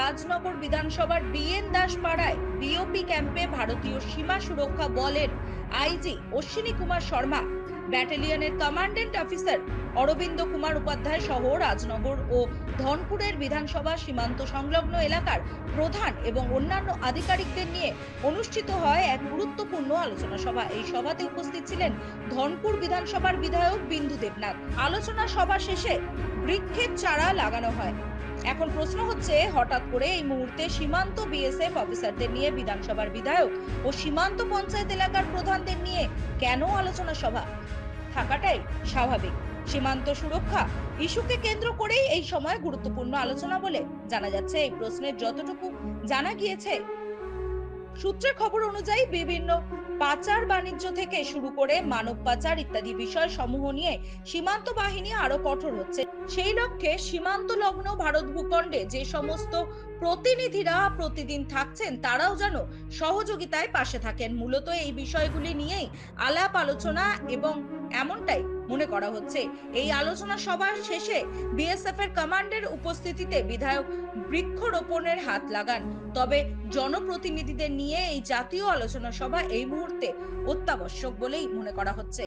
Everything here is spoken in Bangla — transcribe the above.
রাজনগর বিধানসভার বিএন দাস পাড়ায় বিওপি ক্যাম্পে ভারতীয় সীমা সুরক্ষা বলের আইজি অশ্বিনী কুমার শর্মা, ব্যাটালিয়নের কমান্ডেন্ট অফিসার অরবিন্দ কুমার উপাধ্যায় সহ রাজনগর ও ধনপুরের বিধানসভা সীমান্ত সংলগ্ন এলাকার প্রধান এবং অন্যান্য আধিকারিকদের নিয়ে অনুষ্ঠিত হয় এক গুরুত্বপূর্ণ আলোচনা সভা। এই সভাতে উপস্থিত ছিলেন ধনপুর বিধানসভার বিধায়ক বিন্দু দেবনাথ। আলোচনা সভা শেষে বৃক্ষের চারা লাগানো হয়। এখন প্রশ্ন হচ্ছে, হঠাৎ করে এই মুহূর্তে সীমান্ত বিএসএফ অফিসারদের নিয়ে বিধানসভার বিধায়ক ও সীমান্ত পঞ্চায়েত এলাকার প্রধানদের নিয়ে কেন আলোচনা সভা? থাকাটাই স্বাভাবিক। সীমান্ত সুরক্ষা ইস্যুকে কেন্দ্র করেই এই সময় গুরুত্বপূর্ণ আলোচনা বলে জানা যাচ্ছে। এই প্রশ্নের যতটুকু জানা গিয়েছে সূত্রের খবর অনুযায়ী বিভিন্ন পাচার বাণিজ্য থেকে শুরু করে মানব পাচার ইত্যাদি বিষয় সমূহ নিয়ে সীমান্ত বাহিনী আরও কঠোর হচ্ছে। সেই লক্ষ্যে সীমান্ত লগ্ন ভারত ভূখণ্ডে যে সমস্ত প্রতিনিধিরা প্রতিদিন থাকছেন, তারাও যেন সহযোগিতায় পাশে থাকেন। মূলত এই বিষয়গুলি নিয়েই আলাপ, আলোচনা এবং এমনটাই মনে করা হচ্ছে। এই আলোচনা সভা শেষে বিএসএফ এর কমান্ডের উপস্থিতিতে বিধায়ক বৃক্ষরোপণের হাত লাগান। তবে জনপ্রতিনিধিদের নিয়ে এই জাতীয় আলোচনা সভা এই মুহূর্তে অত্যাবশ্যক বলেই মনে করা হচ্ছে।